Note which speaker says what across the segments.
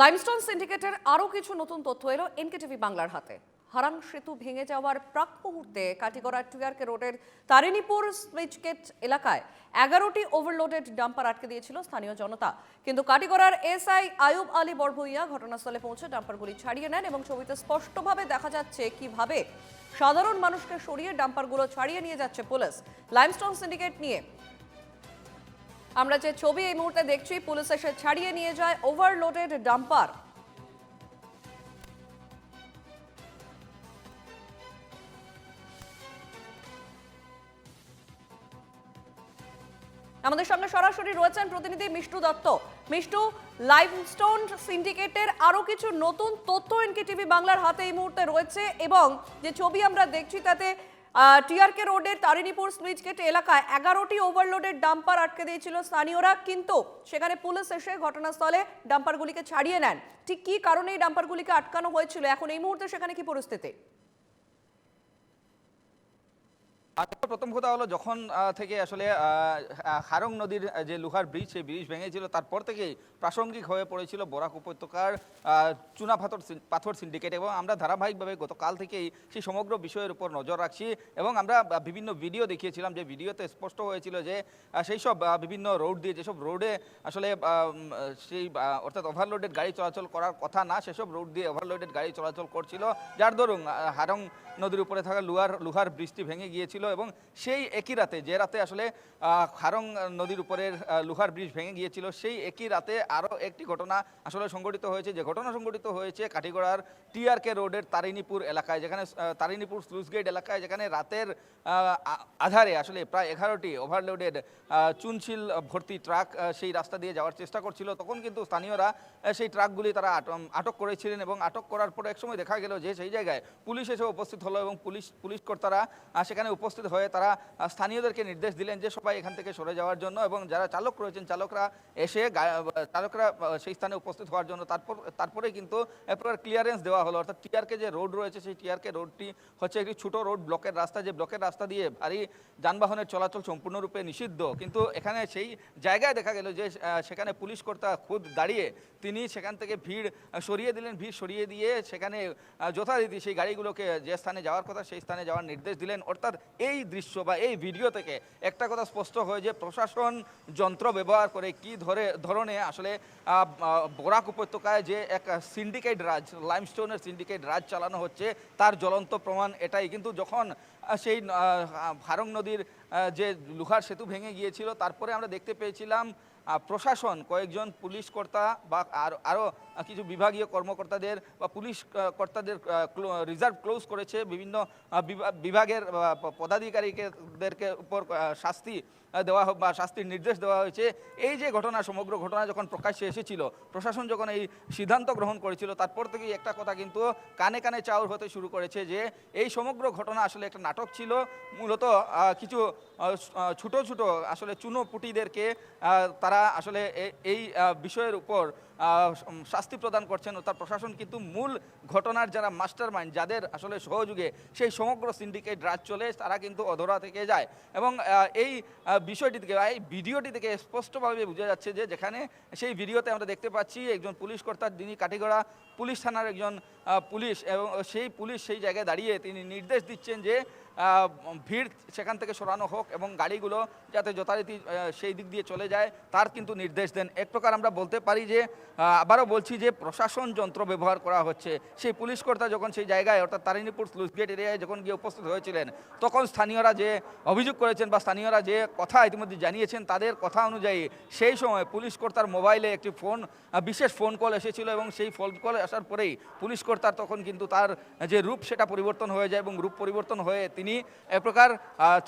Speaker 1: Limestone সিন্ডিকেটের আরও কিছু নতুন তথ্য এলো এনকেটিভি বাংলার হাতে। হারাং সেতু ভেঙে যাওয়ার প্রাক মুহূর্তে কাটিগড়া টুয়ারকে রোডের তারিণীপুর সুইচগেট এলাকায় এগারোটি ওভারলোডেড ডাম্পার আটকে দিয়েছিল স্থানীয় জনতা। কিন্তু কাটিগড়ার এসআই আয়ুব আলী বড়ভুইয়া ঘটনাস্থলে পৌঁছে ডাম্পারগুলি ছাড়িয়ে নেন এবং ছবিতে স্পষ্টভাবে দেখা যাচ্ছে কীভাবে সাধারণ মানুষকে সরিয়ে ডাম্পারগুলো ছাড়িয়ে নিয়ে যাচ্ছে পুলিশ। লাইমস্টোন সিন্ডিকেট নিয়ে আমরা যে ছবি এই মুহূর্তে দেখছি, পুলিশ এসে ছাড়িয়ে নিয়ে যায় ওভারলোডেড ডাম্পার আমাদের সঙ্গে সরাসরি রয়েছেন প্রতিনিধি মিষ্টু দত্ত। মিষ্টু লাইমস্টোন সিন্ডিকেটের আরও কিছু নতুন তথ্য এনকেটিভি বাংলার হাতে এই মুহূর্তে রয়েছে এবং যে ছবি আমরা দেখছি তাতে টিআরকে রোডের তারিণীপুর স্লুইচ গেট এলাকায় এগারোটি ওভারলোডের ডাম্পার আটকে দিয়েছিল স্থানীয়রা, কিন্তু সেখানে পুলিশ এসে ঘটনাস্থলে ডাম্পারগুলিকে ছাড়িয়ে নেন। ঠিক কী কারণে এই ডাম্পারগুলিকে আটকানো হয়েছিল? এখন এই মুহূর্তে সেখানে কি পরিস্থিতি?
Speaker 2: আচ্ছা প্রথম কথা হলো যখন থেকে আসলে হারং নদীর যে লোহার ব্রিজ সেই ব্রিজ ভেঙেছিল, তারপর থেকেই প্রাসঙ্গিক হয়ে পড়েছিল বরাক উপত্যকার চুনা পাথর পাথর সিন্ডিকেট এবং আমরা ধারাবাহিকভাবে গতকাল থেকেই সেই সমগ্র বিষয়ের উপর নজর রাখছি এবং আমরা বিভিন্ন ভিডিও দেখিয়েছিলাম যে ভিডিওতে স্পষ্ট হয়েছিল যে সেই সব বিভিন্ন রোড দিয়ে যেসব রোডে আসলে সেই অর্থাৎ ওভারলোডেড গাড়ি চলাচল করার কথা না, সেসব রোড দিয়ে ওভারলোডেড গাড়ি চলাচল করছিল। যার দরুন হারং নদীর উপরে থাকা লুহার লুহার বৃষ্টি ভেঙে গিয়েছিল। এবং সেই একই রাতে, যে রাতে আসলে খারং নদীর উপরের লুহার ব্রিজ ভেঙে গিয়েছিল, সেই একই রাতে আরও একটি ঘটনা আসলে সংঘটিত হয়েছে। যে ঘটনা সংঘটিত হয়েছে কাঠিগড়ার টিআরকে রোডের তারিণীপুর এলাকায়, যেখানে তারিণীপুর স্লুইস গেট এলাকায়, যেখানে রাতের আধারে আসলে প্রায় এগারোটি ওভারলোডেড চুনশিল ভর্তি ট্রাক সেই রাস্তা দিয়ে যাওয়ার চেষ্টা করছিল। তখন কিন্তু স্থানীয়রা সেই ট্রাকগুলি তারা আট- আটক করেছিলেন এবং আটক করার পরে একসময় দেখা গেল যে সেই জায়গায় পুলিশ এসে উপস্থিত হলো এবং পুলিশ পুলিশ কর্তারা সেখানে উপস্থিত হয়ে তারা স্থানীয়দেরকে নির্দেশ দিলেন যে সবাই এখান থেকে সরে যাওয়ার জন্য এবং যারা চালক রয়েছেন, চালকরা এসে চালকরা সেই স্থানে উপস্থিত হওয়ার জন্য তারপর তারপরে কিন্তু এক প্রকার ক্লিয়ারেন্স দেওয়া হলো। অর্থাৎ টিআরকে যে রোড রয়েছে, সেই টিআরকে রোডটি হচ্ছে একটি ছোট রোড, ব্লকের রাস্তা। যে ব্লকের রাস্তা দিয়ে ভারী যানবাহনের চলাচল সম্পূর্ণরূপে নিষিদ্ধ। কিন্তু এখানে সেই জায়গায় দেখা গেল যে সেখানে পুলিশ কর্তা খুদ দাঁড়িয়ে তিনি সেখান থেকে ভিড় সরিয়ে দিলেন। ভিড় সরিয়ে দিয়ে সেখানে যথারীতি সেই গাড়িগুলোকে যে স্থানে যাওয়ার কথা, সেই স্থানে যাওয়ার নির্দেশ দিলেন। অর্থাৎ এই দৃশ্য বা এই ভিডিও থেকে একটা কথা স্পষ্ট হয় যে প্রশাসন যন্ত্র ব্যবহার করে কি ধরে, ধরনে আসলে বরাক উপত্যকায় যে এক সিন্ডিকেট রাজ লাইমস্টোনের সিন্ডিকেট রাজ চালানো হচ্ছে, তার জ্বলন্ত প্রমাণ এটাই। কিন্তু যখন সেই ভারং নদীর যে লুহার সেতু ভেঙে গিয়েছিল, তারপরে আমরা দেখতে পেয়েছিলাম প্রশাসন, কয়েকজন পুলিশ কর্তা বা আর আরও কিছু বিভাগীয় কর্মকর্তাদের বা পুলিশ কর্তাদের রিজার্ভ ক্লোজ করেছে বিভিন্ন বিভাগের পদাধিকারীদেরকে উপর শাস্তি দেওয়া বা শাস্তির নির্দেশ দেওয়া হয়েছে। এই যে ঘটনা, সমগ্র ঘটনা যখন প্রকাশ্যে এসেছিল, প্রশাসন যখন এই সিদ্ধান্ত গ্রহণ করেছিল, তারপর থেকেই একটা কথা কিন্তু কানে কানে চাউর হতে শুরু করেছে যে, এই সমগ্র ঘটনা আসলে একটা নাটক ছিল। মূলত কিছু ছোট ছোট আসলে চুনো পুটিদেরকে তারা আসলে এই বিষয়ের উপর শাস্তি প্রদান করছেন ও তার প্রশাসন কিন্তু মূল ঘটনার যারা মাস্টার মাইন্ড যাদের আসলে সহযোগে সেই সমগ্র সিন্ডিকেট রাজ চলে, তারা কিন্তু অধরা থেকে যায়। এবং এই বিষয়টি থেকে এই ভিডিওটি থেকে স্পষ্টভাবে বোঝা যাচ্ছে যে যেখানে সেই ভিডিওতে আমরা দেখতে পাচ্ছি একজন পুলিশ কর্তা যিনি কাটিগড়া পুলিশ থানার একজন পুলিশ এবং সেই পুলিশ সেই জায়গায় দাঁড়িয়ে তিনি নির্দেশ দিচ্ছেন যে ভিড় সেখান থেকে সরানো হোক এবং গাড়িগুলো যাতে যথারীতি সেই দিক দিয়ে চলে যায়, তার কিন্তু নির্দেশ দেন। এক প্রকার আমরা বলতে পারি যে আবারও বলছি যে প্রশাসন যন্ত্র ব্যবহার করা হচ্ছে। সেই পুলিশ কর্তা যখন সেই জায়গায়, অর্থাৎ তারিণীপুর স্লুইস গেট এরিয়ায় যখন গিয়ে উপস্থিত হয়েছিলেন, তখন স্থানীয়রা যে অভিযোগ করেছেন বা স্থানীয়রা যে কথা ইতিমধ্যে জানিয়েছেন তাদের কথা অনুযায়ী সেই সময় পুলিশ কর্তার মোবাইলে একটি ফোন বিশেষ ফোন কল এসেছিল এবং সেই ফোন কল আসার পরেই পুলিশ কর্তার তখন কিন্তু তার যে রূপ সেটা পরিবর্তন হয়ে যায় এবং রূপ পরিবর্তন হয়ে তিনি এক প্রকার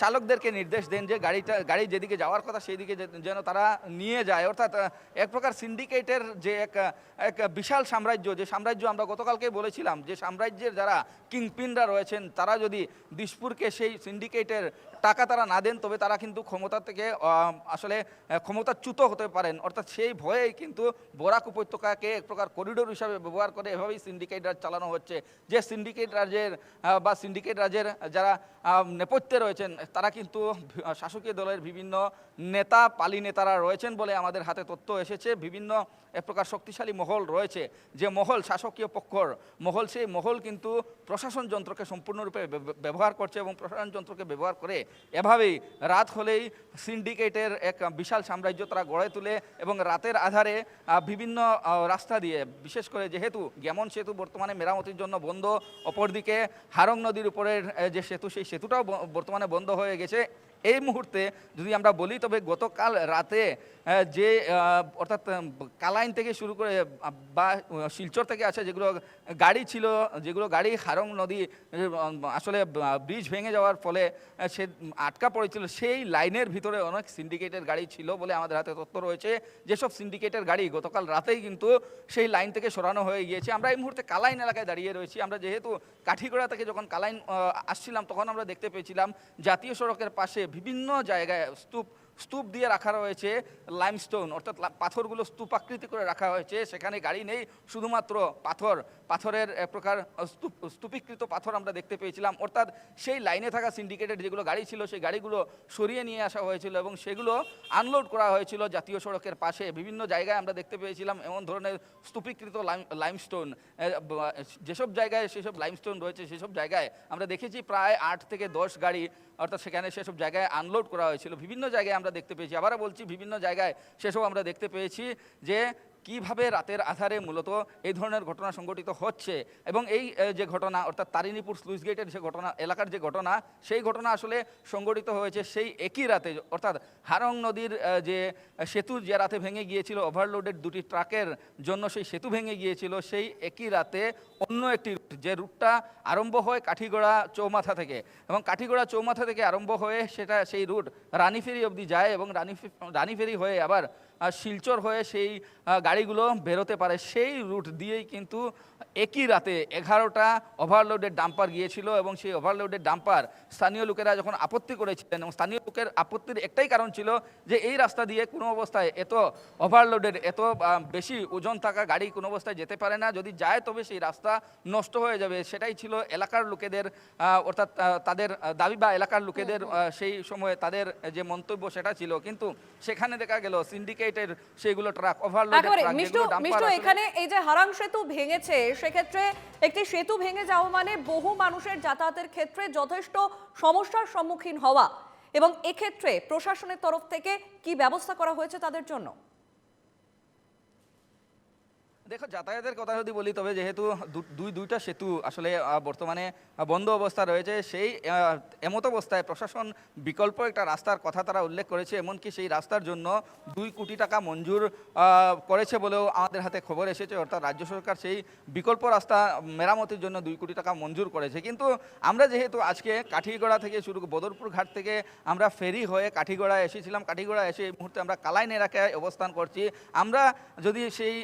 Speaker 2: চালকদেরকে নির্দেশ দেন যে গাড়িটা, গাড়ি যেদিকে যাওয়ার কথা সেই দিকে যেন তারা নিয়ে যায়। অর্থাৎ এক প্রকার সিন্ডিকেটের যে এক এক বিশাল সাম্রাজ্য, যে সাম্রাজ্য আমরা গতকালকে বলেছিলাম, যে সাম্রাজ্যের যারা কিংপিনরা রয়েছেন, তারা যদি দিসপুরকে সেই সিন্ডিকেটের টাকা তারা না দেন, তবে তারা কিন্তু ক্ষমতা থেকে আসলে ক্ষমতাচ্যুত হতে পারেন। অর্থাৎ সেই ভয়েই কিন্তু বরাক উপত্যকাকে এক প্রকার করিডোর হিসাবে ব্যবহার করে এভাবেই সিন্ডিকেট রাজ চালানো হচ্ছে। যে সিন্ডিকেট রাজের বা সিন্ডিকেট রাজের যারা নেপথ্যে রয়েছেন, তারা কিন্তু শাসকীয় দলের বিভিন্ন নেতা, পালি নেতারা রয়েছেন বলে আমাদের হাতে তথ্য এসেছে। বিভিন্ন এক শক্তিশালী মহল রয়েছে যে মহল শাসকীয় পক্ষর, মহল সেই মহল কিন্তু প্রশাসন যন্ত্রকে সম্পূর্ণরূপে ব্যব- ব্যবহার করছে এবং প্রশাসন যন্ত্রকে ব্যবহার করে এভাবেই রাত হলেই সিন্ডিকেটের এক বিশাল সাম্রাজ্য তারা গড়ে তুলে এবং রাতের আধারে বিভিন্ন রাস্তা দিয়ে, বিশেষ করে যেহেতু গেমন সেতু বর্তমানে মেরামতির জন্য বন্ধ, অপরদিকে হারং নদীর উপরের যে সেতু, সেই সেতুটাও বর্তমানে বন্ধ হয়ে গেছে। এই মুহূর্তে যদি আমরা বলি, তবে গতকাল রাতে যে অর্থাৎ কালাইন থেকে শুরু করে বা শিলচর থেকে আছে যেগুলো গাড়ি ছিল, যেগুলো গাড়ি হারং নদী আসলে ব্রিজ ভেঙে যাওয়ার ফলে সে, আটকা পড়েছিল, সেই লাইনের ভিতরে অনেক সিন্ডিকেটের গাড়ি ছিল বলে আমাদের হাতে তথ্য রয়েছে। যেসব সিন্ডিকেটের গাড়ি গতকাল রাতেই কিন্তু সেই লাইন থেকে সরানো হয়ে গিয়েছে। আমরা এই মুহূর্তে কালাইন এলাকায় দাঁড়িয়ে রয়েছি। আমরা যেহেতু কাঠিগড়া থেকে যখন কালাইন আসছিলাম, তখন আমরা দেখতে পেয়েছিলাম, জাতীয় সড়কের পাশে বিভিন্ন জায়গায় স্তূপ স্তূপ দিয়ে রাখা রয়েছে লাইমস্টোন অর্থাৎ পাথরগুলো স্তূপাকৃতি করে রাখা হয়েছে। সেখানে গাড়ি নেই, শুধুমাত্র পাথর, পাথরের এক প্রকার স্তূপ, স্তূপীকৃত পাথর আমরা দেখতে পেয়েছিলাম। অর্থাৎ সেই লাইনে থাকা সিন্ডিকেটেড যেগুলো গাড়ি ছিল, সেই গাড়িগুলো সরিয়ে নিয়ে আসা হয়েছিল এবং সেগুলো আনলোড করা হয়েছিল জাতীয় সড়কের পাশে। বিভিন্ন জায়গায় আমরা দেখতে পেয়েছিলাম এমন ধরনের স্তূপীকৃত লাইম লাইমস্টোন যেসব জায়গায় সেসব লাইমস্টোন রয়েছে, সেসব জায়গায় আমরা দেখেছি প্রায় আট থেকে দশ গাড়ি অর্থাৎ সেখানে সেসব জায়গায় আনলোড করা হয়েছিল। বিভিন্ন জায়গায় আমরা দেখতে পেয়েছি। আবারও বলছি, বিভিন্ন জায়গায় সেসব আমরা দেখতে পেয়েছি যে কীভাবে রাতের আধারে মূলত এই ধরনের ঘটনা সংঘটিত হচ্ছে এবং এই যে ঘটনা, অর্থাৎ তারিণীপুর স্লুইস গেটের যে ঘটনা, এলাকার যে ঘটনা, সেই ঘটনা আসলে সংঘটিত হয়েছে সেই একই রাতে, অর্থাৎ হারং নদীর যে সেতু যে রাতে ভেঙে গিয়েছিল ওভারলোডেড দুটি ট্রাকের জন্য সেই সেতু ভেঙে গিয়েছিল, সেই একই রাতে অন্য একটি রুট যে রুটটা আরম্ভ হয় কাঠিগড়া চৌমাথা থেকে এবং কাঠিগড়া চৌমাথা থেকে আরম্ভ হয়ে সেটা, সেই রুট রানীফেরি অবধি যায় এবং রানী রানীফেরি হয়ে আবার শিলচর হয়ে সেই গাড়িগুলো বেরোতে পারে। সেই রুট দিয়েই কিন্তু একই রাতে এগারোটা ওভারলোডের ডাম্পার গিয়েছিল এবং সেই ওভারলোডের ডাম্পার স্থানীয় লোকেরা যখন আপত্তি করেছিলেন এবং স্থানীয় লোকের আপত্তির একটাই কারণ ছিল যে এই রাস্তা দিয়ে কোনো অবস্থায় এত ওভারলোডের এত বেশি ওজন থাকা গাড়ি কোনো অবস্থায় যেতে পারে না। যদি যায় তবে সেই রাস্তা নষ্ট হয়ে যাবে। সেটাই ছিল এলাকার লোকেদের অর্থাৎ তাদের দাবি বা এলাকার লোকেদের সেই সময়ে তাদের যে মন্তব্য সেটা ছিল। কিন্তু সেখানে দেখা গেল সিন্ডিকেটের সেগুলো ট্রাক ওভারলোড
Speaker 1: মিষ্টু মিষ্টু এখানে এই যে হারাং সেতু ভেঙেছে সেক্ষেত্রে একটি সেতু ভেঙে যাওয়া মানে বহু মানুষের যাতায়াতের ক্ষেত্রে যথেষ্ট সমস্যার সম্মুখীন হওয়া। এবং এক্ষেত্রে প্রশাসনের তরফ থেকে কি ব্যবস্থা করা হয়েছে তাদের জন্য?
Speaker 2: দেখো, যাতায়াতের কথা যদি বলি, তবে যেহেতু দুই, দুইটা সেতু আসলে বর্তমানে বন্ধ অবস্থা রয়েছে, সেই এমত অবস্থায় প্রশাসন বিকল্প একটা রাস্তার কথা তারা উল্লেখ করেছে, এমনকি সেই রাস্তার জন্য দুই কোটি টাকা মঞ্জুর করেছে বলেও আমাদের হাতে খবর এসেছে, অর্থাৎ রাজ্য সরকার সেই বিকল্প রাস্তা মেরামতির জন্য দুই কোটি টাকা মঞ্জুর করেছে। কিন্তু আমরা যেহেতু আজকে কাঠিগড়া থেকে শুরু বদরপুর ঘাট থেকে আমরা ফেরি হয়ে কাঠিগড়া এসেছিলাম, কাঠিগড়া এসে এই মুহূর্তে আমরা কালাইন এলাকায় অবস্থান করছি। আমরা যদি সেই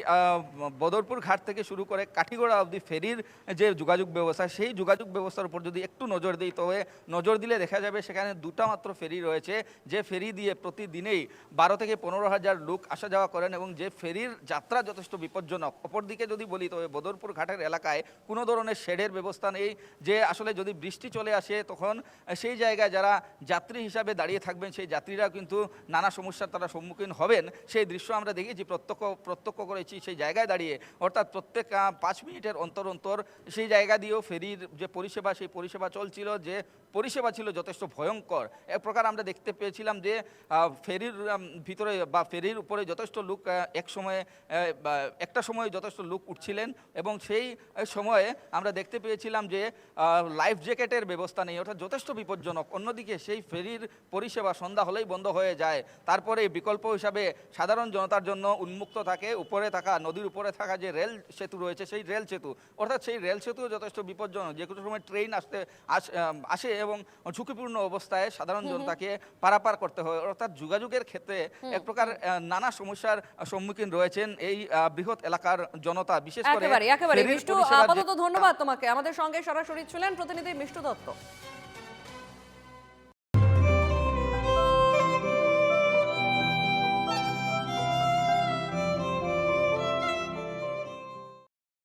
Speaker 2: বদরপুর ঘাট থেকে শুরু করে কাঠিগড়া অবধি ফেরির যে যোগাযোগ ব্যবস্থা, সেই যোগাযোগ ব্যবস্থার উপর যদি একটু নজর দিই, তবে নজর দিলে দেখা যাবে সেখানে দুটা মাত্র ফেরি রয়েছে, যে ফেরি দিয়ে প্রতিদিনেই বারো থেকে পনেরো হাজার লোক আসা যাওয়া করেন এবং যে ফেরির যাত্রা যথেষ্ট বিপজ্জনক। অপরদিকে যদি বলি, তবে বদরপুর ঘাটের এলাকায় কোনো ধরনের শেডের ব্যবস্থা নেই, যে আসলে যদি বৃষ্টি চলে আসে, তখন সেই জায়গায় যারা যাত্রী হিসাবে দাঁড়িয়ে থাকবেন, সেই যাত্রীরা কিন্তু নানা সমস্যার তারা সম্মুখীন হবেন। সেই দৃশ্য আমরা দেখেছি, প্রত্যক্ষ প্রত্যক্ষ করেছি, সেই জায়গায় দাঁড়িয়ে অর্থাৎ প্রত্যেক পাঁচ মিনিটের অন্তর অন্তর সেই জায়গা দিয়েও ফেরির যে পরিষেবা, সেই পরিষেবা চলছিল যে পরিষেবা ছিল যথেষ্ট ভয়ঙ্কর। এক প্রকার আমরা দেখতে পেয়েছিলাম যে ফেরির ভিতরে বা ফেরির উপরে যথেষ্ট লোক এক সময়ে একটা সময়ে যথেষ্ট লোক উঠছিলেন এবং সেই সময়ে আমরা দেখতে পেয়েছিলাম যে লাইফ জ্যাকেটের ব্যবস্থা নেই। অর্থাৎ যথেষ্ট বিপজ্জনক। অন্যদিকে সেই ফেরির পরিষেবা সন্ধ্যা হলেই বন্ধ হয়ে যায়। তারপরে বিকল্প হিসাবে সাধারণ জনতার জন্য উন্মুক্ত থাকে, উপরে থাকা, নদীর উপরে থাকা যে রেল সেতু রয়েছে, সেই রেল সেতু। অর্থাৎ সেই রেল সেতুও যথেষ্ট বিপজ্জনক। যে কোনো সময় ট্রেন আসতে, আস- আসে এবং ঝুঁকিপূর্ণ অবস্থায় সাধারণ জনতাকে পারাপার করতে হয়। অর্থাৎ যোগাযোগের ক্ষেত্রে এক প্রকার নানা সমস্যার সম্মুখীন রয়েছেন এই বৃহৎ এলাকার জনতা বিশেষ করে
Speaker 1: একেবারে একেবারে। মিষ্টু আপাতত ধন্যবাদ তোমাকে। আমাদের সঙ্গে সরাসরি ছিলেন প্রতিনিধি মিষ্টু দত্ত।